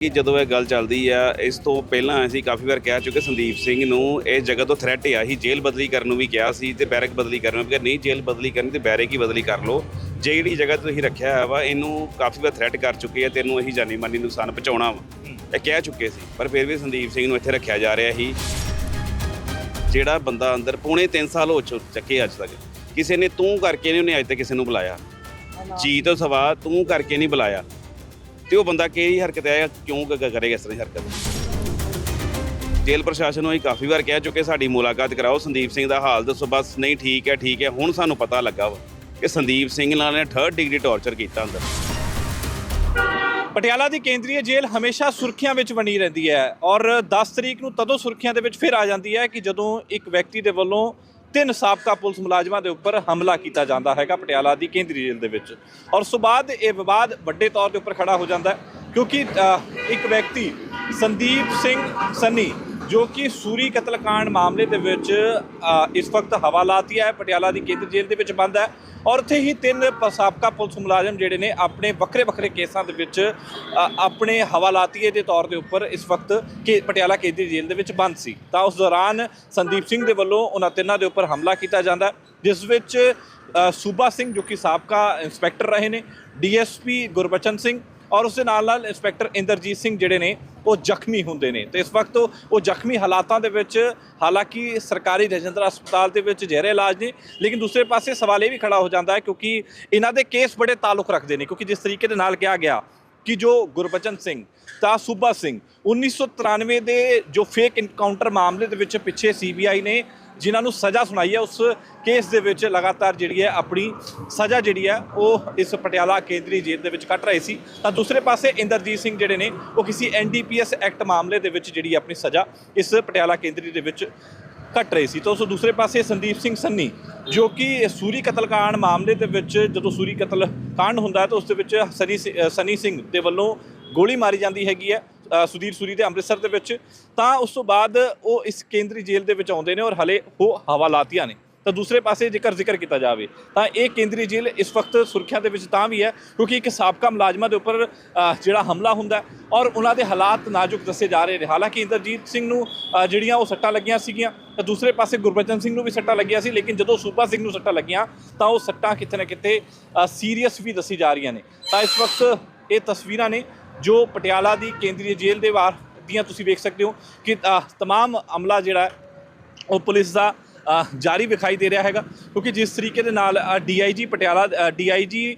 ਕਿ ਜਦੋਂ ਇਹ ਗੱਲ ਚੱਲਦੀ ਆ ਇਸ ਤੋਂ ਪਹਿਲਾਂ ਅਸੀਂ ਕਾਫੀ ਵਾਰ ਕਹਿ ਚੁੱਕੇ ਸੰਦੀਪ ਸਿੰਘ ਨੂੰ ਇਹ ਜਗ੍ਹਾ ਤੋਂ ਥ੍ਰੈਟ ਆ ਹੀ ਜੇਲ੍ਹ ਬਦਲੀ ਕਰਨ ਨੂੰ ਵੀ ਕਿਹਾ ਸੀ ਤੇ ਬੈਰਕ ਬਦਲੀ ਕਰਨ ਨੂੰ ਵੀ ਕਿਹਾ ਨਹੀਂ ਜੇਲ੍ਹ ਬਦਲੀ ਕਰਨੀ ਤੇ ਬੈਰਕ ਹੀ ਬਦਲੀ ਕਰ ਲਓ। ਜਿਹੜੀ ਜਗ੍ਹਾ ਤੇ ਤੁਸੀਂ ਰੱਖਿਆ ਹੋਇਆ ਵਾ ਇਹਨੂੰ ਕਾਫੀ ਵਾਰ ਥ੍ਰੈਟ ਕਰ ਚੁੱਕੇ ਆ ਤੈਨੂੰ ਅਸੀਂ ਜਾਨੀ ਮਾਨੀ ਨੁਕਸਾਨ ਪਹੁੰਚਾਉਣਾ ਵਾ। ਇਹ ਕਹਿ ਚੁੱਕੇ ਸੀ ਪਰ ਫਿਰ ਵੀ ਸੰਦੀਪ ਸਿੰਘ ਨੂੰ ਇੱਥੇ ਰੱਖਿਆ ਜਾ ਰਿਹਾ ਸੀ। ਜਿਹੜਾ ਬੰਦਾ ਅੰਦਰ ਪੌਣੇ 3 ਸਾਲ ਹੋ ਚੁੱਕੇ ਅੱਜ ਤੱਕ। ਕਿਸੇ ਨੇ ਤੂੰ ਕਰਕੇ ਨਹੀਂ ਉਹਨੇ ਅੱਜ ਤੱਕ ਕਿਸੇ ਨੂੰ ਬੁਲਾਇਆ। ਜੀ ਤੋਂ ਸਵਾ ਤੂੰ ਕਰਕੇ ਨਹੀਂ ਬੁਲਾਇਆ। ਤੇ ਉਹ ਬੰਦਾ ਕਿਹੜੀ ਹਰਕਤ ਹੈ ਕਿਉਂ ਕ- ਕ- ਕਰੇਗਾ ਇਸ ਤਰ੍ਹਾਂ ਦੀ ਹਰਕਤ? ਜੇਲ੍ਹ ਪ੍ਰਸ਼ਾਸਨ ਨੂੰ ਅਸੀਂ ਕਾਫੀ ਵਾਰ ਕਹਿ ਚੁੱਕੇ, ਸਾਡੀ ਮੁਲਾਕਾਤ ਕਰਾਓ, ਸੰਦੀਪ ਸਿੰਘ ਦਾ ਹਾਲ ਦੱਸੋ, ਬਸ ਨਹੀਂ ਠੀਕ ਹੈ ਠੀਕ ਹੈ, ਹੁਣ ਸਾਨੂੰ ਪਤਾ ਲੱਗਾ ਵਾ ਕਿ ਸੰਦੀਪ ਸਿੰਘ ਨਾਲ ਨੇ 3rd ਡਿਗਰੀ ਟੌਰਚਰ ਕੀਤਾ ਅੰਦਰ। ਪਟਿਆਲਾ ਦੀ ਕੇਂਦਰੀ ਜੇਲ੍ਹ ਹਮੇਸ਼ਾ ਸੁਰਖੀਆਂ ਵਿੱਚ ਬਣੀ ਰਹਿੰਦੀ ਹੈ ਔਰ 10 ਤਰੀਕ ਨੂੰ ਤਦੋਂ ਸੁਰਖੀਆਂ ਦੇ ਵਿੱਚ ਫਿਰ ਆ ਜਾਂਦੀ ਹੈ ਕਿ ਜਦੋਂ ਇੱਕ ਵਿਅਕਤੀ ਦੇ ਵੱਲੋਂ ਤਿੰਨ ਸਾਬਕਾ ਪੁਲਿਸ ਮੁਲਾਜ਼ਮਾਂ ਦੇ ਉੱਪਰ ਹਮਲਾ ਕੀਤਾ ਜਾਂਦਾ ਹੈਗਾ ਪਟਿਆਲਾ ਦੀ ਕੇਂਦਰੀ ਜੇਲ੍ਹ ਦੇ ਵਿੱਚ। ਔਰ ਉਸ ਤੋਂ ਬਾਅਦ ਇਹ ਵਿਵਾਦ ਵੱਡੇ ਤੌਰ ਦੇ ਉੱਪਰ ਖੜਾ ਹੋ ਜਾਂਦਾ ਹੈ, ਕਿਉਂਕਿ ਇੱਕ ਵਿਅਕਤੀ ਸੰਦੀਪ ਸਿੰਘ ਸੰਨੀ ਜੋ ਕਿ ਸੂਰੀ ਕਤਲकांड ਮਾਮਲੇ ਦੇ ਵਿੱਚ ਇਸ ਵਕਤ ਹਵਾਲਾਤੀ ਹੈ, ਪਟਿਆਲਾ ਦੀ ਕੇਂਦਰੀ ਜੇਲ੍ਹ ਦੇ ਵਿੱਚ ਬੰਦ ਹੈ ਔਰ ਉੱਥੇ ਹੀ ਤਿੰਨ ਪ- ਸਾਬਕਾ ਪੁਲਿਸ ਮੁਲਾਜ਼ਮ ਜਿਹੜੇ ਨੇ ਆਪਣੇ ਵੱਖਰੇ ਵੱਖਰੇ ਕੇਸਾਂ ਦੇ ਵਿੱਚ ਆਪਣੇ ਹਵਾਲਾਤੀਏ ਦੇ ਤੌਰ ਦੇ ਉੱਪਰ ਇਸ ਵਕਤ ਕੇ ਪਟਿਆਲਾ ਕੇਂਦਰੀ ਜੇਲ੍ਹ ਦੇ ਵਿੱਚ ਬੰਦ ਸੀ। ਤਾਂ ਉਸ ਦੌਰਾਨ ਸੰਦੀਪ ਸਿੰਘ ਦੇ ਵੱਲੋਂ ਉਹਨਾਂ ਤਿੰਨਾਂ ਦੇ ਉੱਪਰ ਹਮਲਾ ਕੀਤਾ ਜਾਂਦਾ ਜਿਸ ਵਿੱਚ ਸੂਬਾ ਸਿੰਘ ਜੋ ਕਿ ਸਾਬਕਾ ਇੰਸਪੈਕਟਰ ਰਹੇ ਨੇ, ਡੀਐਸਪੀ ਗੁਰਬਚਨ ਸਿੰਘ ਔਰ ਉਸ ਦੇ ਨਾਲ ਨਾਲ ਇੰਸਪੈਕਟਰ ਇੰਦਰਜੀਤ ਸਿੰਘ ਜਿਹੜੇ ਨੇ, ਉਹ ਜ਼ਖਮੀ ਹੁੰਦੇ ਨੇ। ਤੇ ਇਸ ਵਕਤ ਉਹ ਜ਼ਖਮੀ ਹਾਲਾਤਾਂ ਦੇ ਵਿੱਚ, ਹਾਲਾਂਕਿ ਸਰਕਾਰੀ ਰਜਿੰਦਰਾ ਹਸਪਤਾਲ ਦੇ ਵਿੱਚ ਜ਼ਹਿਰੇ ਇਲਾਜ ਨੇ, ਲੇਕਿਨ ਦੂਸਰੇ ਪਾਸੇ ਸਵਾਲ ਇਹ ਵੀ ਖੜਾ ਹੋ ਜਾਂਦਾ ਹੈ ਕਿਉਂਕਿ ਇਹਨਾਂ ਦੇ ਕੇਸ ਬੜੇ ਤਾਲੁਕ ਰੱਖਦੇ ਨੇ, ਕਿਉਂਕਿ ਜਿਸ ਤਰੀਕੇ ਦੇ ਨਾਲ ਕਿਹਾ ਗਿਆ ਕਿ ਜੋ ਗੁਰਬਚਨ ਸਿੰਘ ਤਾਂ ਸੂਬਾ ਸਿੰਘ 1993 ਦੇ ਜੋ ਫੇਕ ਇਨਕਾਊਂਟਰ ਮਾਮਲੇ ਦੇ ਵਿੱਚ ਪਿੱਛੇ ਸੀਬੀਆਈ ਨੇ ਜਿਨ੍ਹਾਂ ਨੂੰ ਸਜ਼ਾ ਸੁਣਾਈ ਹੈ ਉਸ ਕੇਸ ਦੇ ਵਿੱਚ ਲਗਾਤਾਰ ਜਿਹੜੀ ਹੈ ਆਪਣੀ ਸਜ਼ਾ ਜਿਹੜੀ ਹੈ ਉਹ ਇਸ ਪਟਿਆਲਾ ਕੇਂਦਰੀ ਜੇਲ੍ਹ ਦੇ ਵਿੱਚ ਕੱਟ ਰਹੇ ਸੀ। ਤਾਂ ਦੂਸਰੇ ਪਾਸੇ ਇੰਦਰਜੀਤ ਸਿੰਘ ਜਿਹੜੇ ਨੇ ਉਹ ਕਿਸੇ ਐਨਡੀਪੀਐਸ ਐਕਟ ਮਾਮਲੇ ਦੇ ਵਿੱਚ ਜਿਹੜੀ ਆਪਣੀ ਸਜ਼ਾ ਇਸ ਪਟਿਆਲਾ ਕੇਂਦਰੀ ਦੇ ਵਿੱਚ ਕੱਟ ਰਹੇ ਸੀ। ਤਾਂ ਉਸ ਦੂਸਰੇ ਪਾਸੇ ਸੰਦੀਪ ਸਿੰਘ ਸੰਨੀ ਜੋ ਕਿ ਸੂਰੀ ਕਤਲकांड ਮਾਮਲੇ ਦੇ ਵਿੱਚ ਜਦੋਂ ਸੂਰੀ ਕਤਲ ਕਾਂਡ ਹੁੰਦਾ ਹੈ ਤਾਂ ਉਸ ਦੇ ਵਿੱਚ ਸਨੀ ਸਿ- ਅ, ਸਨੀ ਸਿੰਘ ਦੇ ਵੱਲੋਂ ਗੋਲੀ ਮਾਰੀ ਜਾਂਦੀ ਹੈਗੀ ਹੈ। ਅ, ਸੁਧੀਰ ਸੂਰੀ ਦੇ ਅੰਮ੍ਰਿਤਸਰ ਦੇ ਵਿੱਚ ਤਾਂ ਉਸ ਤੋਂ ਬਾਅਦ ਉਹ ਇਸ ਕੇਂਦਰੀ ਜੇਲ੍ਹ ਦੇ ਵਿੱਚ ਆਉਂਦੇ ਨੇ ਔਰ ਹਲੇ ਉਹ ਹਵਾਲਾਤੀਆਂ ਨੇ। ਤਾਂ ਦੂਸਰੇ ਪਾਸੇ ਜੇਕਰ ਜ਼ਿਕਰ ਕੀਤਾ ਜਾਵੇ ਤਾਂ ਇਹ ਕੇਂਦਰੀ ਜੇਲ੍ਹ ਇਸ ਵਕਤ ਸੁਰੱਖਿਆ ਦੇ ਵਿੱਚ ਤਾਂ ਵੀ ਹੈ ਕਿਉਂਕਿ ਇੱਕ ਸਾਬਕਾ ਮੁਲਾਜ਼ਮਾਂ ਦੇ ਉੱਪਰ ਜਿਹੜਾ ਹਮਲਾ ਹੁੰਦਾ ਔਰ ਉਹਨਾਂ ਦੇ ਹਾਲਾਤ ਨਾਜ਼ੁਕ ਦੱਸੇ ਜਾ ਰਹੇ ਨੇ। ਹਾਲਾਂਕਿ ਇੰਦਰਜੀਤ ਸਿੰਘ ਨੂੰ ਜਿਹੜੀਆਂ ਉਹ ਸੱਟਾਂ ਲੱਗੀਆਂ ਸੀਗੀਆਂ ਤਾਂ ਦੂਸਰੇ ਪਾਸੇ ਗੁਰਬਚਨ ਸਿੰਘ ਨੂੰ ਵੀ ਸੱਟਾਂ ਲੱਗੀਆਂ ਸੀ ਲੇਕਿਨ ਜਦੋਂ ਸੂਬਾ ਸਿੰਘ ਨੂੰ ਸੱਟਾਂ ਲੱਗੀਆਂ ਤਾਂ ਉਹ ਸੱਟਾਂ ਕਿਤੇ ਨਾ ਕਿਤੇ ਸੀਰੀਅਸ ਵੀ ਦੱਸੀ ਜਾ ਰਹੀਆਂ ਨੇ। ਤਾਂ ਇਸ ਵਕਤ ਇਹ ਤਸਵੀਰਾਂ ਨੇ ਜੋ ਪਟਿਆਲਾ ਦੀ ਕੇਂਦਰੀ ਜੇਲ੍ਹ ਦੇ ਬਾਹਰ ਦੀਆਂ ਤੁਸੀਂ ਵੇਖ ਸਕਦੇ ਹੋ ਕਿ ਅ, ਤਮਾਮ ਅਮਲਾ ਜਿਹੜਾ ਹੈ ਉਹ ਪੁਲਿਸ ਦਾ ਜਾਰੀ ਵਿਖਾਈ ਦੇ ਰਿਹਾ ਹੈਗਾ। ਕਿਉਂਕਿ ਜਿਸ ਤਰੀਕੇ ਦੇ ਨਾਲ ਡੀਆਈਜੀ ਪਟਿਆਲਾ ਡੀਆਈਜੀ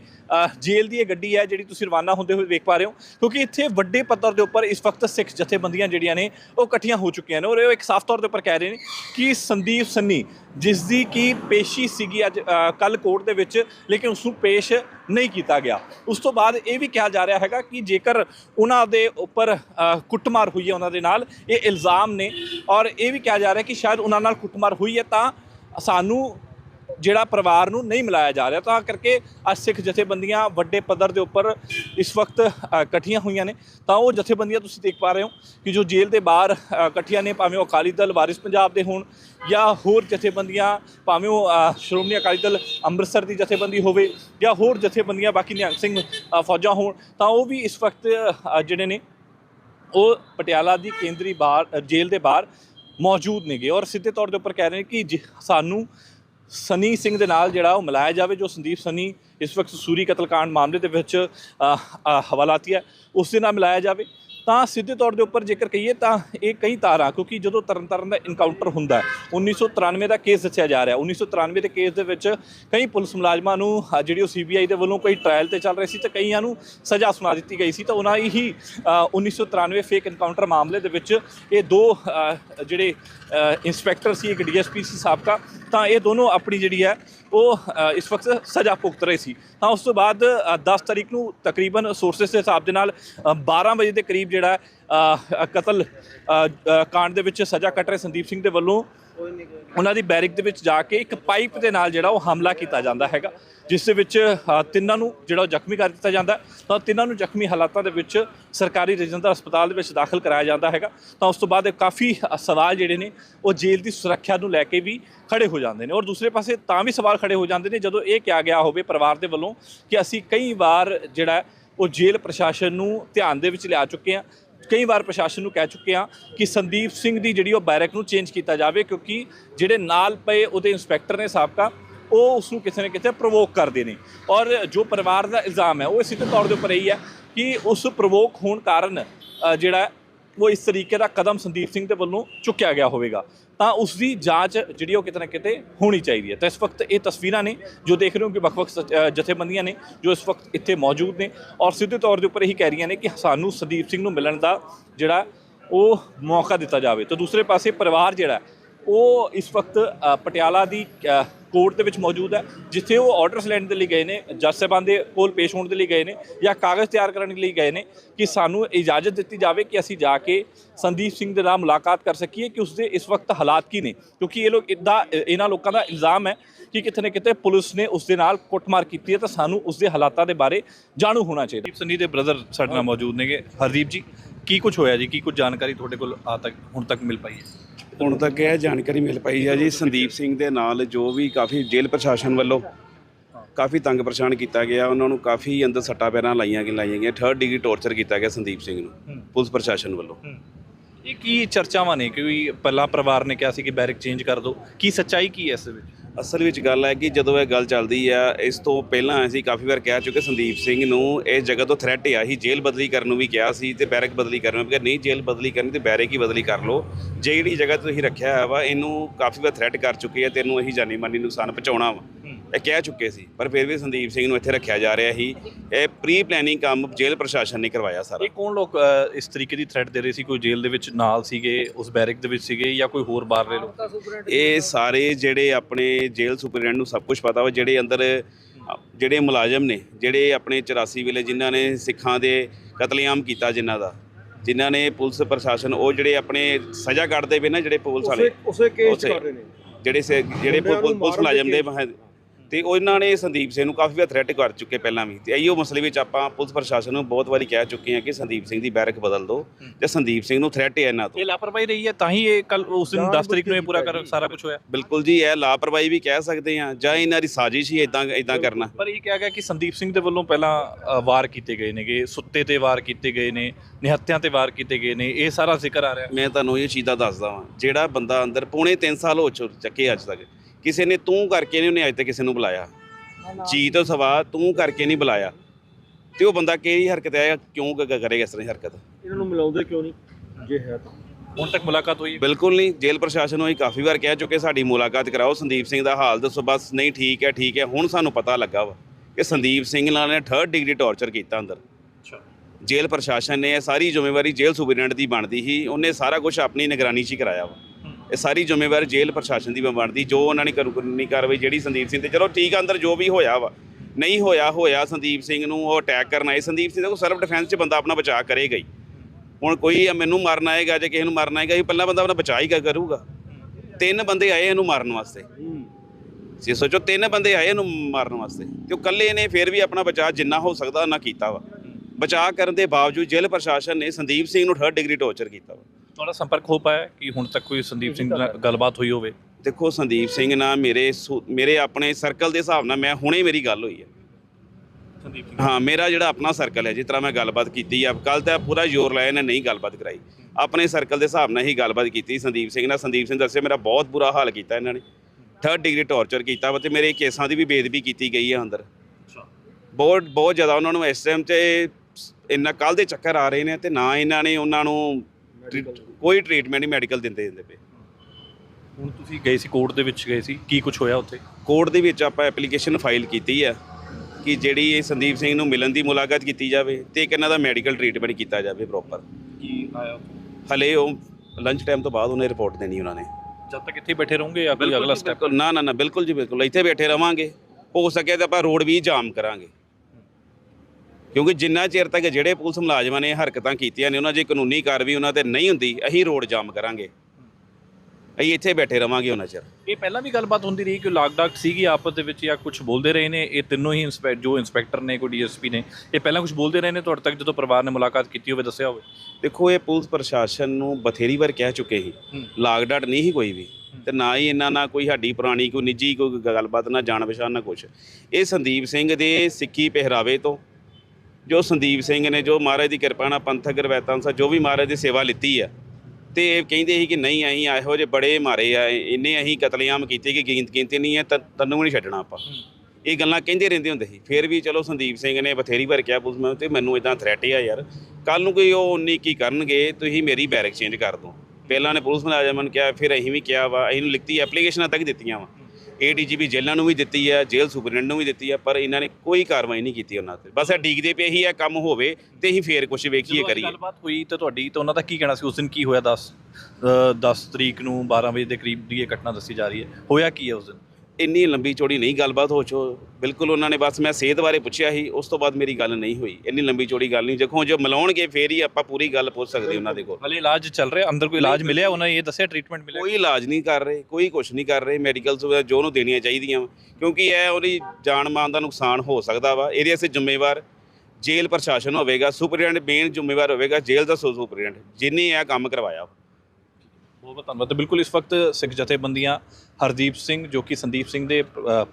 ਜੇਲ੍ਹ ਦੀ ਇਹ ਗੱਡੀ ਹੈ ਜਿਹੜੀ ਤੁਸੀਂ ਰਵਾਨਾ ਹੁੰਦੇ ਹੋਏ ਵੇਖ ਪਾ ਰਹੇ ਹੋ, ਕਿਉਂਕਿ ਇੱਥੇ ਵੱਡੇ ਪੱਧਰ ਦੇ ਉੱਪਰ ਇਸ ਵਕਤ ਸਿੱਖ ਜਥੇਬੰਦੀਆਂ ਜਿਹੜੀਆਂ ਨੇ, ਉਹ ਇਕੱਠੀਆਂ ਹੋ ਚੁੱਕੀਆਂ ਨੇ ਔਰ ਇਹ ਇੱਕ ਸਾਫ਼ ਤੌਰ ਦੇ ਉੱਪਰ ਕਹਿ ਰਹੇ ਨੇ ਕਿ ਸੰਦੀਪ ਸੰਨੀ ਜਿਸ ਦੀ ਕੀ ਪੇਸ਼ੀ ਸੀਗੀ ਅੱਜ ਕੱਲ ਕੋਰਟ ਦੇ ਵਿੱਚ, ਲੇਕਿਨ ਉਸ ਨੂੰ ਪੇਸ਼ ਨਹੀਂ ਕੀਤਾ ਗਿਆ। ਉਸ ਤੋਂ ਬਾਅਦ ਇਹ ਵੀ ਕਿਹਾ ਜਾ ਰਿਹਾ ਹੈਗਾ ਕਿ ਜੇਕਰ ਉਹਨਾਂ ਦੇ ਉੱਪਰ ਕੁੱਟਮਾਰ ਹੋਈ ਹੈ ਉਹਨਾਂ ਦੇ ਨਾਲ, ਇਹ ਇਲਜ਼ਾਮ ਨੇ ਔਰ ਇਹ ਵੀ ਕਿਹਾ ਜਾ ਰਿਹਾ ਕਿ ਸ਼ਾਇਦ ਉਹਨਾਂ ਨਾਲ ਕੁੱਟਮਾਰ ਹੋਈ ਹੈ ਤਾਂ ਸਾਨੂੰ ਜਿਹੜਾ ਪਰਿਵਾਰ ਨੂੰ ਨਹੀਂ ਮਿਲਾਇਆ ਜਾ ਰਿਹਾ। ਤਾਂ ਕਰਕੇ ਅੱਜ ਸਿੱਖ ਜਥੇਬੰਦੀਆਂ ਵੱਡੇ ਪੱਧਰ ਦੇ ਉੱਪਰ ਇਸ ਵਕਤ ਇਕੱਠੀਆਂ ਹੋਈਆਂ ਨੇ। ਤਾਂ ਉਹ ਜਥੇਬੰਦੀਆਂ ਤੁਸੀਂ ਦੇਖ ਪਾ ਰਹੇ ਹੋ ਕਿ ਜੋ ਜੇਲ੍ਹ ਦੇ ਬਾਹਰ ਇਕੱਠੀਆਂ ਨੇ, ਭਾਵੇਂ ਉਹ ਅਕਾਲੀ ਦਲ, ਵਾਰਿਸ ਪੰਜਾਬ ਦੇ ਹੋਣ ਜਾਂ ਹੋਰ ਜਥੇਬੰਦੀਆਂ, ਭਾਵੇਂ ਉਹ ਸ਼੍ਰੋਮਣੀ ਅਕਾਲੀ ਦਲ ਅੰਮ੍ਰਿਤਸਰ ਦੀ ਜਥੇਬੰਦੀ ਹੋਵੇ ਜਾਂ ਹੋਰ ਜਥੇਬੰਦੀਆਂ, ਬਾਕੀ ਨਿਹੰਗ ਸਿੰਘ ਫੌਜਾਂ ਹੋਣ, ਤਾਂ ਉਹ ਵੀ ਇਸ ਵਕਤ ਜਿਹੜੇ ਨੇ, ਉਹ ਪਟਿਆਲਾ ਦੀ ਕੇਂਦਰੀ ਬਾਹਰ ਜੇਲ੍ਹ ਦੇ ਬਾਹਰ ਮੌਜੂਦ ਨੇਗੇ। ਔਰ ਸਿੱਧੇ ਤੌਰ ਦੇ ਉੱਪਰ ਕਹਿ ਰਹੇ ਨੇ ਕਿ ਜੇ, ਸਾਨੂੰ ਸਨੀ ਸਿੰਘ ਦੇ ਨਾਲ ਜਿਹੜਾ ਉਹ ਮਿਲਾਇਆ ਜਾਵੇ ਜੋ ਸੰਦੀਪ ਸਨੀ ਇਸ ਵਕਤ ਸੂਰੀ ਕਤਲकांड ਮਾਮਲੇ ਦੇ ਵਿੱਚ ਅ, ਅ, ਹਵਾਲਾਤੀ ਹੈ ਉਸ ਦੇ ਨਾਲ ਮਿਲਾਇਆ ਜਾਵੇ। ਤਾਂ ਸਿੱਧੇ ਤੌਰ ਦੇ ਉੱਪਰ ਜੇਕਰ ਕਹੀਏ ਤਾਂ ਇਹ ਕਈ ਤਾਰਾਂ ਕਿਉਂਕਿ ਜਦੋਂ ਤਰਨਤਾਰਨ ਦਾ ਇਨਕਾਊਂਟਰ ਹੁੰਦਾ ਹੈ 1993 ਦਾ ਕੇਸ ਦੱਸਿਆ ਜਾ ਰਿਹਾ 1993 ਦੇ ਕੇਸ ਦੇ ਵਿੱਚ ਕਈ ਪੁਲਿਸ ਮੁਲਾਜ਼ਮਾਂ ਨੂੰ ਜਿਹੜੀ ਉਹ ਸੀਬੀਆਈ ਦੇ ਵੱਲੋਂ ਕੋਈ ਟ੍ਰਾਇਲ ਤੇ ਚੱਲ ਰਹੀ ਸੀ ਤੇ ਕਈਆਂ ਨੂੰ ਸਜ਼ਾ ਸੁਣਾ ਦਿੱਤੀ ਗਈ ਸੀ। ਤਾਂ ਉਹਨਾਂ ਹੀ ਅ, 1993 ਫੇਕ ਇਨਕਾਊਂਟਰ ਮਾਮਲੇ ਦੇ ਵਿੱਚ ਇਹ ਦੋ ਜਿਹੜੇ ਅ, ਇੰਸਪੈਕਟਰ ਸੀ ਇੱਕ ਡੀਐਸਪੀ ਸੀ ਸਾਬਕਾ ਤਾਂ ਇਹ ਦੋਨੋਂ ਆਪਣੀ ਜਿਹੜੀ ਹੈ ਉਹ ਇਸ ਵਕਤ ਸਜ਼ਾ ਭੁਗਤ ਰਹੇ ਸੀ। ਤਾਂ ਉਸ ਤੋਂ ਬਾਅਦ ਅ, 10 ਤਰੀਕ ਨੂੰ ਤਕਰੀਬਨ ਸੋਰਸਸ ਦੇ ਹਿਸਾਬ ਦੇ ਨਾਲ ਅ, 12 ਵਜੇ ਦੇ ਕਰੀਬ ਜਿਹੜਾ ਕਤਲ ਕਾਂਡ ਦੇ ਵਿੱਚ ਸਜ਼ਾ ਕੱਟ ਰਹੇ ਸੰਦੀਪ ਸਿੰਘ ਦੇ ਵੱਲੋਂ ਉਹਨਾਂ ਦੀ ਬੈਰਿਕ ਦੇ ਵਿੱਚ ਜਾ ਕੇ ਇੱਕ ਪਾਈਪ ਦੇ ਨਾਲ ਜਿਹੜਾ ਉਹ ਹਮਲਾ ਕੀਤਾ ਜਾਂਦਾ ਹੈਗਾ। ਜਿਸ ਦੇ ਵਿੱਚ ਤਿੰਨਾਂ ਨੂੰ ਜਿਹੜਾ ਉਹ ਜ਼ਖਮੀ ਕਰ ਦਿੱਤਾ ਜਾਂਦਾ ਹੈ। ਤਾਂ ਤਿੰਨਾਂ ਨੂੰ ਜ਼ਖਮੀ ਹਾਲਾਤਾਂ ਦੇ ਵਿੱਚ ਸਰਕਾਰੀ ਰਜਿੰਦਰ ਹਸਪਤਾਲ ਦੇ ਵਿੱਚ ਦਾਖਲ ਕਰਾਇਆ ਜਾਂਦਾ ਹੈਗਾ ਤਾਂ ਉਸ ਤੋਂ ਬਾਅਦ ਇਹ ਕਾਫੀ ਸਵਾਲ ਜਿਹੜੇ ਨੇ, ਉਹ ਜੇਲ੍ਹ ਦੀ ਸੁਰੱਖਿਆ ਨੂੰ ਲੈ ਕੇ ਵੀ ਖੜੇ ਹੋ ਜਾਂਦੇ ਨੇ ਔਰ ਦੂਸਰੇ ਪਾਸੇ ਤਾਂ ਵੀ ਸਵਾਲ ਖੜੇ ਹੋ ਜਾਂਦੇ ਨੇ, ਜਦੋਂ ਇਹ ਕਿਹਾ ਗਿਆ ਹੋਵੇ ਪਰਿਵਾਰ ਦੇ ਵੱਲੋਂ ਕਿ ਅਸੀਂ ਕਈ ਵਾਰ ਜਿਹੜਾ ਉਹ ਜੇਲ੍ਹ ਪ੍ਰਸ਼ਾਸਨ ਨੂੰ ਧਿਆਨ ਦੇ ਵਿੱਚ ਲਿਆ ਚੁੱਕੇ ਹਾਂ ਕਈ ਵਾਰ ਪ੍ਰਸ਼ਾਸਨ ਨੂੰ ਕਹਿ ਚੁੱਕੇ ਹਾਂ ਕਿ ਸੰਦੀਪ ਸਿੰਘ ਦੀ ਜਿਹੜੀ ਉਹ ਬੈਰਕ ਨੂੰ ਚੇਂਜ ਕੀਤਾ ਜਾਵੇ, ਕਿਉਂਕਿ ਜਿਹੜੇ ਨਾਲ ਪਏ ਉਹਦੇ ਇੰਸਪੈਕਟਰ ਨੇ ਸਾਬਕਾ ਉਹ ਉਸ ਨੂੰ ਕਿਸੇ ਨਾ ਕਿਤੇ ਪ੍ਰੋਵੋਕ ਕਰਦੇ ਨੇ। ਔਰ ਜੋ ਪਰਿਵਾਰ ਦਾ ਇਲਜ਼ਾਮ ਹੈ, ਉਹ ਸਿੱਧੇ ਤੌਰ ਦੇ ਉੱਪਰ ਇਹੀ ਹੈ ਕਿ ਉਸ ਪ੍ਰੋਵੋਕ ਹੋਣ ਕਾਰਨ ਜਿਹੜਾ ਉਹ ਇਸ ਤਰੀਕੇ ਦਾ ਕਦਮ ਸੰਦੀਪ ਸਿੰਘ ਦੇ ਵੱਲੋਂ ਚੁੱਕਿਆ ਗਿਆ ਹੋਵੇਗਾ। ਤਾਂ ਉਸ ਦੀ ਜਾਂਚ ਜਿਹੜੀ ਉਹ ਕਿਤੇ ਨਾ ਕਿਤੇ ਹੋਣੀ ਚਾਹੀਦੀ ਹੈ। ਤਾਂ ਇਸ ਵਕਤ ਇਹ ਤਸਵੀਰਾਂ ਨੇ, ਜੋ ਦੇਖ ਰਹੇ ਹੋ ਕਿ ਵੱਖ-ਵੱਖ ਜਥੇਬੰਦੀਆਂ ਨੇ, ਜੋ ਇਸ ਵਕਤ ਇੱਥੇ ਮੌਜੂਦ ਨੇ। ਔਰ ਸਿੱਧੇ ਤੌਰ ਦੇ ਉੱਪਰ ਇਹੀ ਕਹਿ ਰਹੀਆਂ ਨੇ ਕਿ ਸਾਨੂੰ ਸੰਦੀਪ ਸਿੰਘ ਨੂੰ ਮਿਲਣ ਦਾ ਜਿਹੜਾ ਉਹ ਮੌਕਾ ਦਿੱਤਾ ਜਾਵੇ। ਤਾਂ ਦੂਸਰੇ ਪਾਸੇ ਪਰਿਵਾਰ ਜਿਹੜਾ ਉਹ ਇਸ ਵਕਤ ਪਟਿਆਲਾ ਦੀ ਕੋਰਟ ਦੇ ਵਿੱਚ ਮੌਜੂਦ ਹੈ, ਜਿੱਥੇ ਉਹ ਆਰਡਰਸ ਲੈਣ ਦੇ ਲਈ ਗਏ ਨੇ, ਜੱਜ ਸਾਹਿਬਾਨ ਦੇ ਕੋਲ ਪੇਸ਼ ਹੋਣ ਦੇ ਲਈ ਗਏ ਨੇ ਜਾਂ ਕਾਗਜ਼ ਤਿਆਰ ਕਰਨ ਦੇ ਲਈ ਗਏ ਨੇ ਕਿ ਸਾਨੂੰ ਇਜਾਜ਼ਤ ਦਿੱਤੀ ਜਾਵੇ ਕਿ ਅਸੀਂ ਜਾ ਕੇ ਸੰਦੀਪ ਸਿੰਘ ਦੇ ਨਾਲ ਮੁਲਾਕਾਤ ਕਰ ਸਕੀਏ ਕਿ ਉਸਦੇ ਇਸ ਵਕਤ ਹਾਲਾਤ ਕੀ ਨੇ। ਕਿਉਂਕਿ ਇਹ ਲੋਕ ਇਦਾਂ ਇਹਨਾਂ ਲੋਕਾਂ ਦਾ ਇਲਜ਼ਾਮ ਹੈ ਕਿ ਕਿਤੇ ਨਾ ਕਿਤੇ ਪੁਲਿਸ ਨੇ ਉਸ ਦੇ ਨਾਲ ਕੁੱਟਮਾਰ ਕੀਤੀ ਹੈ ਤਾਂ ਸਾਨੂੰ ਉਸ ਦੇ ਹਾਲਾਤਾਂ ਦੇ ਬਾਰੇ ਜਾਣੂ ਹੋਣਾ ਚਾਹੀਦਾ। ਦੀਪ ਸੰਨੀ ਦੇ ਬ੍ਰਦਰ ਸਾਡੇ ਨਾਲ ਮੌਜੂਦ ਨੇਗੇ। ਹਰਦੀਪ ਜੀ, ਕੀ ਕੁਝ ਹੋਇਆ ਜੀ? ਕੀ ਕੁਝ ਜਾਣਕਾਰੀ ਤੁਹਾਡੇ ਕੋਲ ਆ ਤੱਕ, ਹੁਣ ਤੱਕ ਮਿਲ ਪਾਈ ਹੈ? ਹੁਣ ਤੱਕ ਇਹ ਜਾਣਕਾਰੀ ਮਿਲ ਪਈ ਹੈ ਜੀ ਸੰਦੀਪ ਸਿੰਘ ਦੇ ਨਾਲ ਜੋ ਵੀ ਕਾਫੀ ਜੇਲ੍ਹ ਪ੍ਰਸ਼ਾਸਨ ਵੱਲੋਂ ਕਾਫੀ ਤੰਗ ਪਰੇਸ਼ਾਨ ਕੀਤਾ ਗਿਆ ਉਹਨਾਂ ਨੂੰ ਕਾਫੀ ਅੰਦਰ ਸੱਟਾਂ ਪੈਰਾਂ ਲਾਈਆਂ ਗਈਆਂ ਲਾਈਆਂ ਗਈਆਂ। ਥਰਡ ਡਿਗਰੀ ਟੌਰਚਰ ਕੀਤਾ ਗਿਆ ਸੰਦੀਪ ਸਿੰਘ ਨੂੰ ਪੁਲਿਸ ਪ੍ਰਸ਼ਾਸਨ ਵੱਲੋਂ। ਇਹ ਕੀ ਚਰਚਾਵਾਂ ਨੇ? ਕਿ ਪਹਿਲਾਂ ਪਰਿਵਾਰ ਨੇ ਕਿਹਾ ਸੀ ਕਿ ਬੈਰਿਕ ਚੇਂਜ ਕਰ ਦਿਓ। ਕੀ ਸੱਚਾਈ ਕੀ ਹੈ ਇਸ ਵਿੱਚ? ਅਸਲ ਵਿੱਚ ਗੱਲ ਹੈ ਕਿ ਜਦੋਂ ਇਹ ਗੱਲ ਚੱਲਦੀ ਆ, ਇਸ ਤੋਂ ਪਹਿਲਾਂ ਅਸੀਂ ਕਾਫੀ ਵਾਰ ਕਹਿ ਚੁੱਕੇ ਸੰਦੀਪ ਸਿੰਘ ਨੂੰ, ਇਹ ਜਗ੍ਹਾ ਤੋਂ ਥ੍ਰੈਟ ਆ ਹੀ, ਜੇਲ੍ਹ ਬਦਲੀ ਕਰਨ ਨੂੰ ਵੀ ਕਿਹਾ ਸੀ ਤੇ ਬੈਰਕ ਬਦਲੀ ਕਰਨ ਨੂੰ ਵੀ ਕਿਹਾ। ਨਹੀਂ, ਜੇਲ੍ਹ ਬਦਲੀ ਕਰਨੀ ਤੇ ਬੈਰਕ ਹੀ ਬਦਲੀ ਕਰ ਲਓ। ਜਿਹੜੀ ਜਗ੍ਹਾ ਤੁਸੀਂ ਰੱਖਿਆ ਹੋਇਆ ਵਾ, ਇਹਨੂੰ ਕਾਫੀ ਵਾਰ ਥ੍ਰੈਟ ਕਰ ਚੁੱਕੇ ਆ ਤੈਨੂੰ ਅਸੀਂ ਜਾਨੀ ਮਾਨੀ ਨੁਕਸਾਨ ਪਹੁੰਚਾਉਣਾ ਵਾ। ਇਹ ਕਹਿ ਚੁੱਕੇ ਸੀ ਪਰ ਫਿਰ ਵੀ ਸੰਦੀਪ ਸਿੰਘ ਨੂੰ ਇੱਥੇ ਰੱਖਿਆ ਜਾ ਰਿਹਾ ਸੀ। ਇਹ ਪ੍ਰੀ ਪਲੈਨਿੰਗ ਕੰਮ ਜੇਲ੍ਹ ਪ੍ਰਸ਼ਾਸਨ ਨੇ ਕਰਵਾਇਆ ਸਾਰਾ। ਇਹ ਕੌਣ ਲੋਕ ਅ, ਇਸ ਤਰੀਕੇ ਦੀ ਥ੍ਰੈਟ ਦੇ ਰਹੇ ਸੀ? ਕੋਈ ਜੇਲ੍ਹ ਦੇ ਵਿੱਚ ਨਾਲ ਸੀਗੇ ਉਸ ਬੈਰਿਕ ਦੇ ਵਿੱਚ ਸੀਗੇ ਜਾਂ ਕੋਈ ਹੋਰ ਬਾਹਰਲੇ ਲੋਕ? ਇਹ ਸਾਰੇ ਜਿਹੜੇ ਆਪਣੇ ਜੇਲ੍ਹ ਸੁਪਰਡੈਂਟ ਨੂੰ ਸਭ ਕੁਝ ਪਤਾ ਵਾ ਜਿਹੜੇ ਅੰਦਰ ਅ, ਜਿਹੜੇ ਮੁਲਾਜ਼ਮ ਨੇ ਜਿਹੜੇ ਆਪਣੇ 84 ਵੇਲੇ ਜਿਨ੍ਹਾਂ ਨੇ ਸਿੱਖਾਂ ਦੇ ਕਤਲੇਆਮ ਕੀਤਾ ਜਿਨ੍ਹਾਂ ਦਾ ਜਿਨ੍ਹਾਂ ਨੇ ਪੁਲਿਸ ਪ੍ਰਸ਼ਾਸਨ ਉਹ ਜਿਹੜੇ ਆਪਣੇ ਸਜ਼ਾ ਕੱਟਦੇ ਪਏ ਨਾ ਜਿਹੜੇ ਪੁਲਿਸ ਵਾਲੇ। ਉਸੇ ਕੇਸ ਉਸੇ- ਕਰ ਰਹੇ ਨੇ। ਜਿਹੜੇ ਸੇ- ਜਿਹੜੇ ਪੁਲਿਸ ਮੁਲਾਜ਼ਮ ਦੇ ਮਹ- ਤੇ ਉਹਨਾਂ ਨੇ ਸੰਦੀਪ ਸਿੰਘ ਨੂੰ ਕਾਫੀ ਵਾਰ ਥ੍ਰੈਟ ਕਰ ਚੁੱਕੇ ਪਹਿਲਾਂ ਵੀ। ਤੇ ਇਹੀਓ ਮਸਲੇ ਵਿੱਚ ਆਪਾਂ ਪੁਲਿਸ ਪ੍ਰਸ਼ਾਸਨ ਨੂੰ ਬਹੁਤ ਵਾਰੀ ਕਹਿ ਚੁੱਕੇ ਹਾਂ ਕਿ ਸੰਦੀਪ ਸਿੰਘ ਦੀ ਬੈਰਕ ਬਦਲ ਦਿਓ ਤੇ ਸੰਦੀਪ ਸਿੰਘ ਨੂੰ ਥ੍ਰੈਟ ਹੈ ਇਹਨਾਂ ਤੋਂ। ਇਹ ਲਾਪਰਵਾਹੀ ਰਹੀ ਹੈ ਤਾਂ ਹੀ ਇਹ ਕੱਲ ਉਸ ਦਿਨ 10 ਤਰੀਕ ਨੂੰ ਇਹ ਪੂਰਾ ਕਰ ਸਾਰਾ ਕੁਝ ਹੋਇਆ। ਬਿਲਕੁਲ ਜੀ ਇਹ ਲਾਪਰਵਾਹੀ ਵੀ ਕਹਿ ਸਕਦੇ ਆ ਜਾਂ ਇਹਨਾਂ ਦੀ ਸਾਜ਼ਿਸ਼ ਹੀ ਇਦਾਂ ਇਦਾਂ ਕਰਨਾ। ਪਰ ਇਹ ਕਿਹਾ ਗਿਆ ਕਿ ਸੰਦੀਪ ਸਿੰਘ ਦੇ ਵੱਲੋਂ ਪਹਿਲਾਂ ਵਾਰ ਕੀਤੇ ਗਏ ਨੇਗੇ ਸੁੱਤੇ ਤੇ ਵਾਰ ਕੀਤੇ ਗਏ ਨੇ ਨਿਹੱਤਿਆਂ ਤੇ ਵਾਰ ਕੀਤੇ ਗਏ ਨੇ ਇਹ ਸਾਰਾ ਜ਼ਿਕਰ ਆ ਰਿਹਾ। ਮੈਂ ਤੁਹਾਨੂੰ ਇਹ ਚੀਜ਼ਾਂ ਦੱਸਦਾ ਵਾਂ ਜਿਹੜਾ ਬੰਦਾ ਅੰਦਰ ਪੌਣੇ 3 ਸਾਲ ਹੋ ਚੱਕੇ ਅੱਜ ਤੱਕ ਕਿਸੇ ਨੇ ਤੂੰ ਕਰਕੇ ਨਹੀਂ ਉਹਨੇ ਅੱਜ ਤੱਕ ਕਿਸੇ ਨੂੰ ਬੁਲਾਇਆ। ਜੀ ਤੋਂ ਸਵਾ ਤੂੰ ਕਰਕੇ ਨਹੀਂ ਬੁਲਾਇਆ। ਤੇ ਉਹ ਬੰਦਾ ਕਿਹੜੀ ਹਰਕਤ ਹੈ ਕਿਉਂ ਕ- ਕਰੇਗਾ ਇਸ ਤਰ੍ਹਾਂ ਦੀ ਹਰਕਤ? ਇਹਨਾਂ ਨੂੰ ਮਿਲਾਉਂਦੇ ਕਿਉਂ ਨਹੀਂ? ਜੇ ਹੈ ਤਾਂ। ਹੁਣ ਤੱਕ ਮੁਲਾਕਾਤ ਹੋਈ ਹੈ? ਬਿਲਕੁਲ ਨਹੀਂ ਜੇਲ੍ਹ ਪ੍ਰਸ਼ਾਸਨ ਨੂੰ ਅਸੀਂ ਕਾਫੀ ਵਾਰ ਕਹਿ ਚੁੱਕੇ ਸਾਡੀ ਮੁਲਾਕਾਤ ਕਰਾਓ ਸੰਦੀਪ ਸਿੰਘ ਦਾ ਹਾਲ ਦੱਸੋ ਬਸ ਨਹੀਂ ਠੀਕ ਹੈ ਠੀਕ ਹੈ ਹੁਣ ਸਾਨੂੰ ਪਤਾ ਲੱਗਾ ਵਾ ਕਿ ਸੰਦੀਪ ਸਿੰਘ ਨਾਲ ਨੇ 3rd ਡਿਗਰੀ ਟੌਰਚਰ ਕੀਤਾ ਅੰਦਰ। ਜੇਲ੍ਹ ਪ੍ਰਸ਼ਾਸਨ ਨੇ ਇਹ ਸਾਰੀ ਜ਼ਿੰਮੇਵਾਰੀ ਜੇਲ੍ਹ ਸੁਪਰਡੈਂਟ ਦੀ ਬਣਦੀ ਸੀ ਉਹਨੇ ਸਾਰਾ ਕੁਝ ਆਪਣੀ ਨਿਗਰਾਨੀ 'ਚ ਹੀ ਕਰਾਇਆ ਵਾ। ਇਹ ਸਾਰੀ ਜ਼ਿੰਮੇਵਾਰੀ ਜੇਲ੍ਹ ਪ੍ਰਸ਼ਾਸਨ ਦੀ ਬਣਦੀ ਜੋ ਉਹਨਾਂ ਨੇ ਕਾਨੂੰਨੀ ਕਾਨੂੰਨੀ ਕਾਰਵਾਈ ਜਿਹੜੀ ਸੰਦੀਪ ਸਿੰਘ ਤੇ ਚਲੋ ਠੀਕ ਅੰਦਰ ਜੋ ਵੀ ਹੋਇਆ ਵਾ ਨਹੀਂ ਹੋਇਆ ਹੋਇਆ ਸੰਦੀਪ ਸਿੰਘ ਨੂੰ ਉਹ ਅਟੈਕ ਕਰਨ ਆਏ ਸੰਦੀਪ ਸਿੰਘ ਦਾ ਸੈਲਫ ਡਿਫੈਂਸ 'ਚ ਬੰਦਾ ਆਪਣਾ ਬਚਾਅ ਕਰੇਗਾ ਹੀ। ਹੁਣ ਕੋਈ ਮੈਨੂੰ ਮਾਰਨ ਆਏਗਾ ਜਾਂ ਕਿਸੇ ਨੂੰ ਮਾਰਨ ਆਏਗਾ ਇਹ ਪਹਿਲਾਂ ਬੰਦਾ ਆਪਣਾ ਬਚਾਅ ਹੀ ਕਰੂਗਾ। ਤਿੰਨ ਬੰਦੇ ਆਏ ਇਹਨੂੰ ਮਾਰਨ ਵਾਸਤੇ। ਜੇ ਸੋਚੋ ਤਿੰਨ ਬੰਦੇ ਆਏ ਇਹਨੂੰ ਮਾਰਨ ਵਾਸਤੇ ਤੇ ਉਹ ਇਕੱਲੇ ਨੇ ਫਿਰ ਵੀ ਆਪਣਾ ਬਚਾਅ ਜਿੰਨਾ ਹੋ ਸਕਦਾ ਉਹਨਾਂ ਕੀਤਾ ਵਾ। ਬਚਾਅ ਕਰਨ ਦੇ ਬਾਵਜੂਦ ਜੇਲ੍ਹ ਪ੍ਰਸ਼ਾਸਨ ਨੇ ਸੰਦੀਪ ਸਿੰਘ ਨੂੰ 3rd ਡਿਗਰੀ ਟੌਰਚਰ ਕੀਤਾ ਵਾ। ਤੁਹਾਡਾ ਸੰਪਰਕ ਹੋ ਪਾਇਆ ਕਿ ਹੁਣ ਤੱਕ ਕੋਈ ਸੰਦੀਪ ਸਿੰਘ ਨਾਲ ਗੱਲਬਾਤ ਹੋਈ ਹੋਵੇ? ਦੇਖੋ ਸੰਦੀਪ ਸਿੰਘ ਨਾਲ ਮੇਰੇ ਸੁ- ਮੇਰੇ ਆਪਣੇ ਸਰਕਲ ਦੇ ਹਿਸਾਬ ਨਾਲ ਮੈਂ ਹੁਣੇ ਮੇਰੀ ਗੱਲ ਹੋਈ ਹੈ। ਸੰਦੀਪ ਸਿੰਘ। ਹਾਂ ਮੇਰਾ ਜਿਹੜਾ ਆਪਣਾ ਸਰਕਲ ਹੈ ਜਿਸ ਤਰ੍ਹਾਂ ਮੈਂ ਗੱਲਬਾਤ ਕੀਤੀ ਆ ਕੱਲ ਤਾਂ ਪੂਰਾ ਜ਼ੋਰ ਲਾਇਆ ਨੇ ਨਹੀਂ ਗੱਲਬਾਤ ਕਰਾਈ। ਆਪਣੇ ਸਰਕਲ ਦੇ ਹਿਸਾਬ ਨਾਲ ਹੀ ਗੱਲਬਾਤ ਕੀਤੀ ਸੰਦੀਪ ਸਿੰਘ ਨਾਲ। ਸੰਦੀਪ ਸਿੰਘ ਦੱਸਿਆ ਮੇਰਾ ਬਹੁਤ ਬੁਰਾ ਹਾਲ ਕੀਤਾ ਇਹਨਾਂ ਨੇ। 3rd ਡਿਗਰੀ ਟੌਰਚਰ ਕੀਤਾ ਵਾ ਤੇ ਮੇਰੇ ਕੇਸਾਂ ਦੀ ਵੀ ਬੇਦਬੀ ਕੀਤੀ ਗਈ ਆ ਅੰਦਰ। ਬਹੁਤ ਬਹੁਤ ਜ਼ਿਆਦਾ ਉਹਨਾਂ ਨੂੰ ਇਸ ਟਾਈਮ 'ਤੇ ਇੰਨਾ ਕੱਲ ਦੇ ਚੱਕਰ ਆ ਰਹੇ ਨੇ ਤੇ ਨਾ ਇਹਨਾਂ ਨੇ ਉਹਨਾਂ ਨੂੰ ਕੋਈ ਟ੍ਰੀਟਮੈਂਟ ਨਹੀਂ ਮੈਡੀਕਲ ਦਿੰਦੇ ਦਿੰਦੇ ਪਏ। ਹੁਣ ਤੁਸੀਂ ਗਏ ਸੀ ਕੋਰਟ ਦੇ ਵਿੱਚ ਗਏ ਸੀ ਕੀ ਕੁਝ ਹੋਇਆ ਉੱਥੇ? ਕੋਰਟ ਦੇ ਵਿੱਚ ਆਪਾਂ ਐਪਲੀਕੇਸ਼ਨ ਫਾਈਲ ਕੀਤੀ ਹੈ ਕਿ ਜਿਹੜੀ ਇਹ ਸੰਦੀਪ ਸਿੰਘ ਨੂੰ ਮਿਲਣ ਦੀ ਮੁਲਾਕਾਤ ਕੀਤੀ ਜਾਵੇ ਤੇ ਇੱਕ ਇਹਨਾਂ ਦਾ ਮੈਡੀਕਲ ਟ੍ਰੀਟਮੈਂਟ ਕੀਤਾ ਜਾਵੇ ਪ੍ਰੋਪਰ ਕੀ ਆਇਆ ਹਲੇ ਉਹ ਲੰਚ ਟਾਈਮ ਤੋਂ ਬਾਅਦ ਉਹਨੇ ਰਿਪੋਰਟ ਦੇਣੀ ਉਹਨਾਂ ਨੇ। ਜਦ ਤੱਕ ਇੱਥੇ ਬੈਠੇ ਰਹੋਗੇ ਜਾਂ ਕੋਈ ਅਗਲਾ ਸਟੈਪ ਨਾ ਨਾ ਨਾ ਬਿਲਕੁਲ ਜੀ ਬਿਲਕੁਲ। ਇੱਥੇ ਬੈਠੇ ਰਵਾਂਗੇ। ਹੋ ਸਕੇ ਤਾਂ ਆਪਾਂ ਰੋਡ ਵੀ ਜਾਮ ਕਰਾਂਗੇ। ਕਿਉਂਕਿ ਜਿੰਨਾ ਚਿਰ ਤੱਕ ਜਿਹੜੇ ਪੁਲਿਸ ਮੁਲਾਜ਼ਮਾਂ ਨੇ ਇਹ ਹਰਕਤਾਂ ਕੀਤੀਆਂ ਨੇ ਉਹਨਾਂ 'ਚ ਕਾਨੂੰਨੀ ਕਾਰਵਾਈ ਉਹਨਾਂ ਤੇ ਨਹੀਂ ਹੁੰਦੀ ਅਸੀਂ ਰੋਡ ਜਾਮ ਕਰਾਂਗੇ। ਅਸੀਂ ਇੱਥੇ ਬੈਠੇ ਰਵਾਂਗੇ ਉਹਨਾਂ ਚਿਰ। ਇਹ ਪਹਿਲਾਂ ਵੀ ਗੱਲਬਾਤ ਹੁੰਦੀ ਰਹੀ ਕਿ ਲਾਕਡਾਊਨ ਸੀਗੀ ਆਪਸ ਦੇ ਵਿੱਚ ਜਾਂ ਕੁਝ ਬੋਲਦੇ ਰਹੇ ਨੇ? ਇਹ ਤਿੰਨੋਂ ਹੀ ਇੰਸਪੈਕਟਰ ਜੋ ਇੰਸਪੈਕਟਰ ਨੇ ਕੋਈ ਡੀਐਸਪੀ ਨੇ ਇਹ ਪਹਿਲਾਂ ਕੁਝ ਬੋਲਦੇ ਰਹੇ ਨੇ? ਤੁਹਾਡੇ ਤੱਕ ਜਦੋਂ ਪਰਿਵਾਰ ਨੇ ਮੁਲਾਕਾਤ ਕੀਤੀ ਹੋਵੇ ਦੱਸਿਆ ਹੋਵੇ? ਦੇਖੋ ਇਹ ਪੁਲਿਸ ਪ੍ਰਸ਼ਾਸਨ ਨੂੰ ਬਥੇਰੀ ਵਾਰ ਕਹਿ ਚੁੱਕੇ ਸੀ। ਹੂੰ। ਲਾਗਡਾਟ ਨਹੀਂ ਸੀ ਕੋਈ ਵੀ। ਤੇ ਨਾ ਹੀ ਇਹਨਾਂ ਨਾਲ ਕੋਈ ਸਾਡੀ ਪੁਰਾਣੀ ਕੋਈ ਨਿੱਜੀ ਕੋਈ ਗੱਲਬਾਤ ਨਾ ਜਾਣ ਪਛਾਣ ਨਾ ਕੁਛ। ਇਹ ਸੰਦੀਪ ਸਿੰਘ ਦੇ ਸਿੱਖੀ ਪਹਿਰਾਵੇ ਤੋਂ ਜੋ ਸੰਦੀਪ ਸਿੰਘ ਨੇ ਜੋ ਮਹਾਰਾਜ ਦੀ ਕਿਰਪਾ ਨਾਲ ਪੰਥਕ ਰਵਾਇਤਾਂ ਅਨੁਸਾਰ ਜੋ ਵੀ ਮਹਾਰਾਜ ਦੀ ਸੇਵਾ ਲਿੱਤੀ ਆ ਤੇ ਇਹ ਕਹਿੰਦੇ ਸੀ ਕਿ ਨਹੀਂ ਅਸੀਂ ਇਹੋ ਜਿਹੇ ਬੜੇ ਮਾਰੇ ਆ ਇੰਨੇ ਅਸੀਂ ਕਤਲੇਆਮ ਕੀਤੇ ਕਿ ਗਿਣਤ ਗਿਣਤੀ ਨਹੀਂ ਹੈ ਤੈਨੂੰ ਵੀ ਨਹੀਂ ਛੱਡਣਾ ਆਪਾਂ। ਇਹ ਗੱਲਾਂ ਕਹਿੰਦੇ ਰਹਿੰਦੇ ਹੁੰਦੇ ਸੀ। ਫਿਰ ਵੀ ਚਲੋ ਸੰਦੀਪ ਸਿੰਘ ਨੇ ਬਥੇਰੀ ਵਾਰ ਕਿਹਾ ਪੁਲਿਸ ਮੈਂ ਤੇ ਮੈਨੂੰ ਇਦਾਂ ਥ੍ਰੈਟ ਆ ਯਾਰ ਕੱਲ ਨੂੰ ਕੋਈ ਉਹ ਉਨੀ ਕੀ ਕਰਨਗੇ ਤੁਸੀਂ ਮੇਰੀ ਬੈਰਕ ਚੇਂਜ ਕਰ ਦਿਓ। ਪਹਿਲਾਂ ਨੇ ਪੁਲਿਸ ਮੁਲਾਜ਼ਮਾਂ ਨੂੰ ਕਿਹਾ ਫਿਰ ਅਸੀਂ ਵੀ ਕਿਹਾ ਵਾ ਅਸੀਂ ਨੂੰ ਲਿਖਤੀ ਐਪਲੀਕੇਸ਼ਨਾਂ ਤੱਕ ਦਿੱਤੀਆਂ ਵਾ। ਏਡੀਜੀਪੀ ਜੇਲ੍ਹਾਂ ਨੂੰ ਵੀ ਦਿੱਤੀ ਹੈ ਜੇਲ੍ਹ ਸੁਪਰਡੈਂਟ ਨੂੰ ਵੀ ਦਿੱਤੀ ਹੈ ਪਰ ਇਹਨਾਂ ਨੇ ਕੋਈ ਕਾਰਵਾਈ ਨਹੀਂ ਕੀਤੀ ਉਹਨਾਂ ਤੇ। ਬਸ ਇਹ ਡੀਕਦੇ ਪਏ ਹੀ ਇਹ ਕੰਮ ਹੋਵੇ ਤੇ ਅਸੀਂ ਫੇਰ ਕੁਝ ਵੇਖੀਏ ਕਰੀਏ। ਗੱਲਬਾਤ ਹੋਈ ਤਾਂ ਤੁਹਾਡੀ ਤਾਂ ਉਹਨਾਂ ਦਾ ਕੀ ਕਹਿਣਾ ਸੀ? ਉਸ ਦਿਨ ਕੀ ਹੋਇਆ? 10 10 ਤਰੀਕ ਨੂੰ 12 ਵਜੇ ਦੇ ਕਰੀਬ ਦੀ ਇਹ ਘਟਨਾ ਦੱਸੀ ਜਾ ਰਹੀ ਹੈ। ਹੋਇਆ ਕੀ ਹੈ ਉਸ ਦਿਨ? ਇੰਨੀ ਲੰਬੀ ਚੌੜੀ ਨਹੀਂ ਗੱਲਬਾਤ ਹੋ ਚੋ ਬਿਲਕੁਲ ਉਹਨਾਂ ਨੇ ਬਸ ਮੈਂ ਸਿਹਤ ਬਾਰੇ ਪੁੱਛਿਆ ਸੀ ਉਸ ਤੋਂ ਬਾਅਦ ਮੇਰੀ ਗੱਲ ਨਹੀਂ ਹੋਈ। ਇੰਨੀ ਲੰਬੀ ਚੌੜੀ ਗੱਲ ਨਹੀਂ ਜਦੋਂ ਜੋ ਮਿਲਾਉਣਗੇ ਫੇਰ ਹੀ ਆਪਾਂ ਪੂਰੀ ਗੱਲ ਪੁੱਛ ਸਕਦੇ ਉਹਨਾਂ ਦੇ ਕੋਲ। ਹਲੇ ਇਲਾਜ ਚੱਲ ਰਿਹਾ ਅੰਦਰ ਕੋਈ ਇਲਾਜ ਮਿਲਿਆ? ਉਹਨਾਂ ਨੇ ਇਹ ਦੱਸਿਆ ਟ੍ਰੀਟਮੈਂਟ ਮਿਲਿਆ? ਕੋਈ ਇਲਾਜ ਨਹੀਂ ਕਰ ਰਹੇ ਕੋਈ ਕੁਝ ਨਹੀਂ ਕਰ ਰਹੇ ਮੈਡੀਕਲ ਸੁਵਿਧਾ ਜੋ ਉਹਨੂੰ ਦੇਣੀਆਂ ਚਾਹੀਦੀਆਂ। ਕਿਉਂਕਿ ਇਹ ਉਹਦੀ ਜਾਨ ਮਾਨ ਦਾ ਨੁਕਸਾਨ ਹੋ ਸਕਦਾ ਵਾ ਇਹਦੇ ਅਸੀਂ ਜ਼ਿੰਮੇਵਾਰ ਜੇਲ੍ਹ ਪ੍ਰਸ਼ਾਸਨ ਹੋਵੇਗਾ ਸੁਪਰਡੈਂਟ ਮੇਨ ਜ਼ਿੰਮੇਵਾਰ ਹੋਵੇਗਾ ਜੇਲ੍ਹ ਦਾ ਸੁਪਰਡੈਂਟ ਜਿਨੇ ਇਹ ਕੰਮ ਕਰਵਾਇਆ। ਬਹੁਤ ਬਹੁਤ ਧੰਨਵਾਦ। ਤੇ ਬਿਲਕੁਲ ਇਸ ਵਕਤ ਸਿੱਖ ਜਥੇਬੰਦੀਆਂ ਹਰਦੀਪ ਸਿੰਘ, ਜੋ ਕਿ ਸੰਦੀਪ ਸਿੰਘ ਦੇ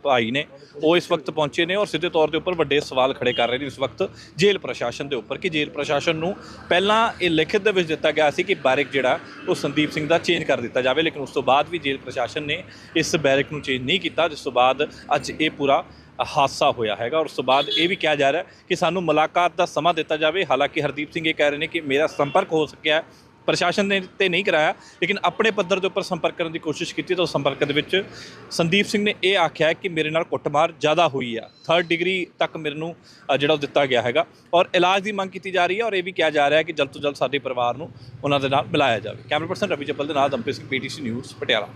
ਭਾਈ ਨੇ, ਉਹ ਇਸ ਵਕਤ ਪਹੁੰਚੇ ਨੇ ਔਰ ਸਿੱਧੇ ਤੌਰ ਦੇ ਉੱਪਰ ਵੱਡੇ ਸਵਾਲ ਖੜੇ ਕਰ ਰਹੇ ਨੇ ਇਸ ਵਕਤ ਜੇਲ੍ਹ ਪ੍ਰਸ਼ਾਸਨ ਦੇ ਉੱਪਰ ਕਿ ਜੇਲ੍ਹ ਪ੍ਰਸ਼ਾਸਨ ਨੂੰ ਪਹਿਲਾਂ ਇਹ ਲਿਖਤ ਦੇ ਵਿੱਚ ਦਿੱਤਾ ਗਿਆ ਸੀ ਕਿ ਬੈਰਕ ਜਿਹੜਾ, ਉਹ ਸੰਦੀਪ ਸਿੰਘ ਦਾ ਚੇਂਜ ਕਰ ਦਿੱਤਾ ਜਾਵੇ, ਲੇਕਿਨ ਉਸ ਤੋਂ ਬਾਅਦ ਵੀ ਜੇਲ੍ਹ ਪ੍ਰਸ਼ਾਸਨ ਨੇ ਇਸ ਬੈਰਕ ਨੂੰ ਚੇਂਜ ਨਹੀਂ ਕੀਤਾ, ਜਿਸ ਤੋਂ ਬਾਅਦ ਅੱਜ ਇਹ ਪੂਰਾ ਹਾਦਸਾ ਹੋਇਆ ਹੈਗਾ ਔਰ ਉਸ ਤੋਂ ਬਾਅਦ ਇਹ ਵੀ ਕਿਹਾ ਜਾ ਰਿਹਾ ਕਿ ਸਾਨੂੰ ਮੁਲਾਕਾਤ ਦਾ ਸਮਾਂ ਦਿੱਤਾ ਜਾਵੇ। ਹਾਲਾਂਕਿ ਹਰਦੀਪ ਸਿੰਘ ਇਹ ਕਹਿ ਰਹੇ ਨੇ ਕਿ ਮੇਰਾ ਸੰਪਰਕ ਹੋ ਸਕਿਆ ਪ੍ਰਸ਼ਾਸਨ ਨੇ ਤੇ ਨਹੀਂ ਕਰਾਇਆ, ਲੇਕਿਨ ਆਪਣੇ ਪੱਧਰ ਦੇ ਉੱਪਰ ਸੰਪਰਕ ਕਰਨ ਦੀ ਕੋਸ਼ਿਸ਼ ਕੀਤੀ ਤਾਂ ਉਸ ਸੰਪਰਕ ਦੇ ਵਿੱਚ ਸੰਦੀਪ ਸਿੰਘ ਨੇ ਇਹ ਆਖਿਆ ਕਿ ਮੇਰੇ ਨਾਲ ਕੁੱਟਮਾਰ ਜ਼ਿਆਦਾ ਹੋਈ ਆ। ਥਰਡ ਡਿਗਰੀ ਤੱਕ ਮੈਨੂੰ ਜਿਹੜਾ ਉਹ ਦਿੱਤਾ ਗਿਆ ਹੈਗਾ। ਔਰ ਇਲਾਜ ਦੀ ਮੰਗ ਕੀਤੀ ਜਾ ਰਹੀ ਹੈ ਔਰ ਇਹ ਵੀ ਕਿਹਾ ਜਾ ਰਿਹਾ ਹੈ ਕਿ ਜਲਦ ਤੋਂ ਜਲਦ ਸਾਡੇ ਪਰਿਵਾਰ ਨੂੰ ਉਹਨਾਂ ਦੇ ਨਾਲ ਮਿਲਾਇਆ ਜਾਵੇ। ਕੈਮਰਾ ਪਰਸਨ ਰਵੀ ਚੱਪਲ ਦੇ ਨਾਲ ਦਮਪ੍ਰੀਤ ਸਿੰਘ ਪੀਟੀਸੀ ਨਿਊਜ਼, ਪਟਿਆਲਾ।